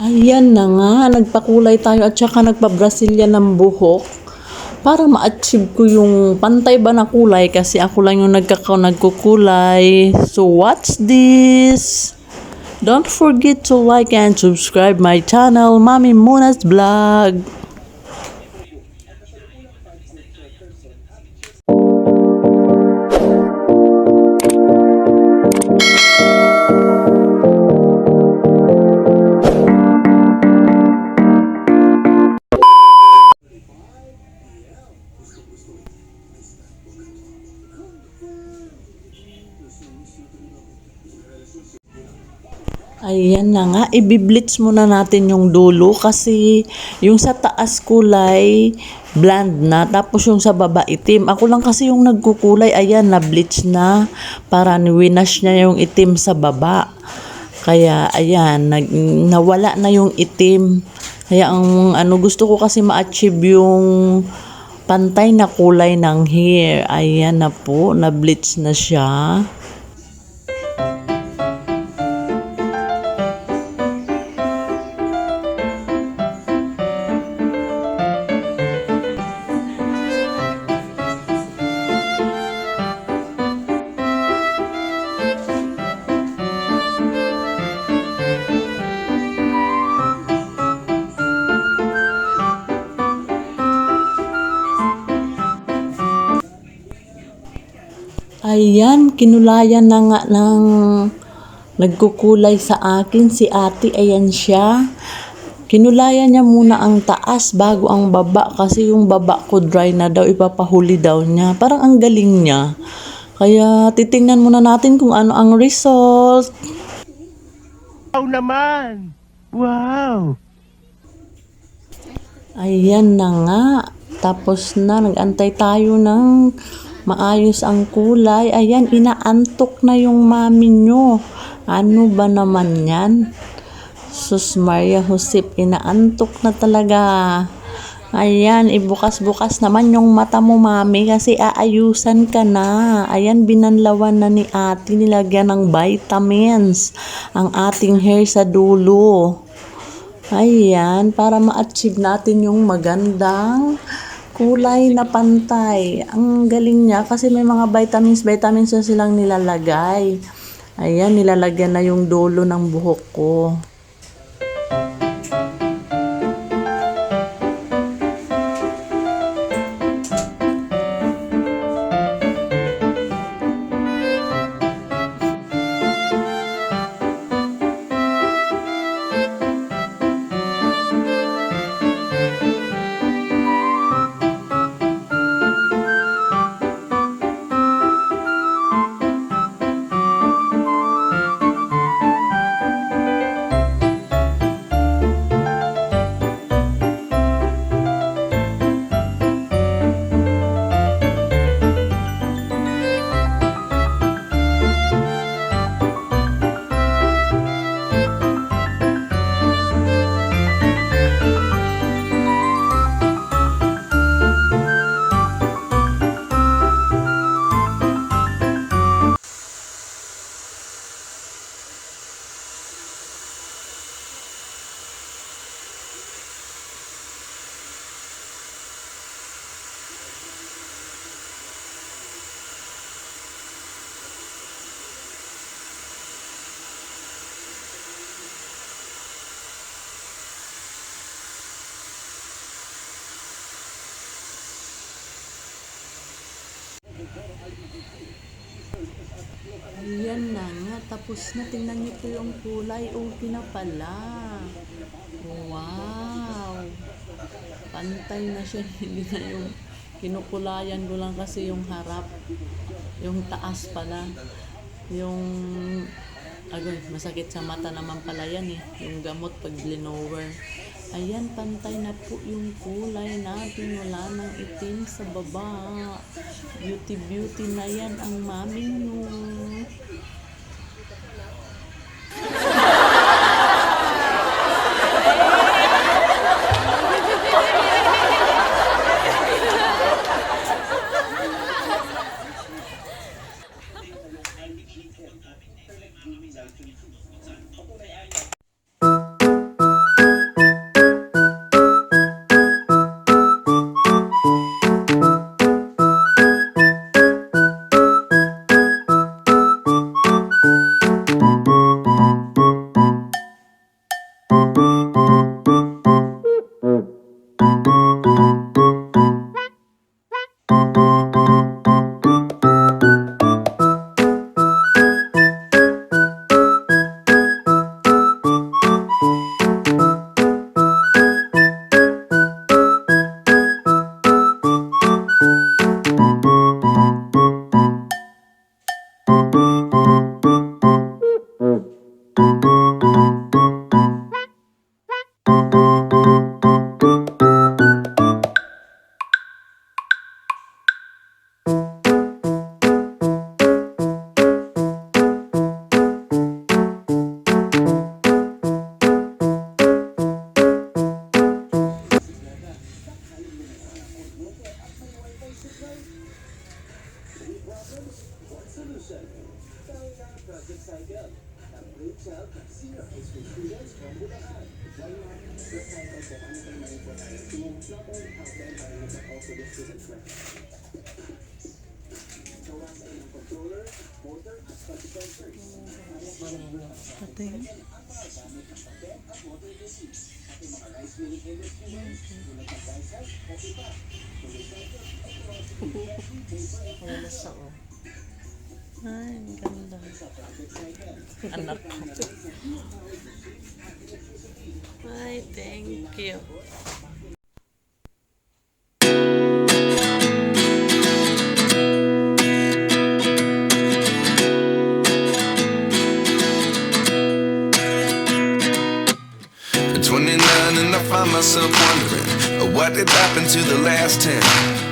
Ayan na nga, nagpakulay tayo at saka nagpa-Brazilian ng buhok para ma-achieve ko yung pantay ba na kulay kasi ako lang yung nagkaka nagkukulay. So what's this? Don't forget to like and subscribe my channel, Mami Muna's Vlog. Ayan na nga, ibiblitz muna natin yung dulo kasi yung sa taas kulay bland na tapos yung sa baba itim. Ako lang kasi yung nagkukulay, ayan na bleach na para winash niya yung itim sa baba. Kaya ayan, nag, nawala na yung itim. Kaya ang ano gusto ko kasi ma-achieve yung pantay na kulay ng hair. Ayan na po, na bleach na siya. Ayan, kinulayan na nga ng nagkukulay sa akin si ate. Ayan siya. Kinulayan niya muna ang taas bago ang baba kasi yung baba ko dry na daw, ipapahuli daw niya. Parang ang galing niya. Kaya titingnan muna natin kung ano ang result. Wow naman! Wow! Ayan na nga. Tapos na, nag-antay tayo ng maayos ang kulay. Ayan, inaantok na yung mami nyo. Ano ba naman yan? Sus Maria Josep, inaantok na talaga. Ayan, ibukas-bukas naman yung mata mo, mami, kasi aayusan ka na. Ayan, binanlawan na ni ate, nilagyan ng vitamins ang ating hair sa dulo. Ayan, para ma-achieve natin yung magandang kulay na pantay. Ang galing niya kasi may mga vitamins, vitamins na silang nilalagay. Ayan, nilalagyan na yung dulo ng buhok ko. Tapos na. Tingnan niyo po yung kulay. Okay na pala. Wow! Pantay na siya. Hindi na yung kinukulayan ko lang kasi yung harap. Yung taas pala. Yung Agoy, masakit sa mata naman pala yan eh. Yung gamot pag linower. Ayan, pantay na po yung kulay natin. Wala nang itim sa baba. Beauty beauty na yan ang mami nyo. Ito yun. Pag-upo. Ano na sa o. Ay, ang ganda. Anak ko. Ay, thank you. 29 and I find myself wondering what did happen to the last 10.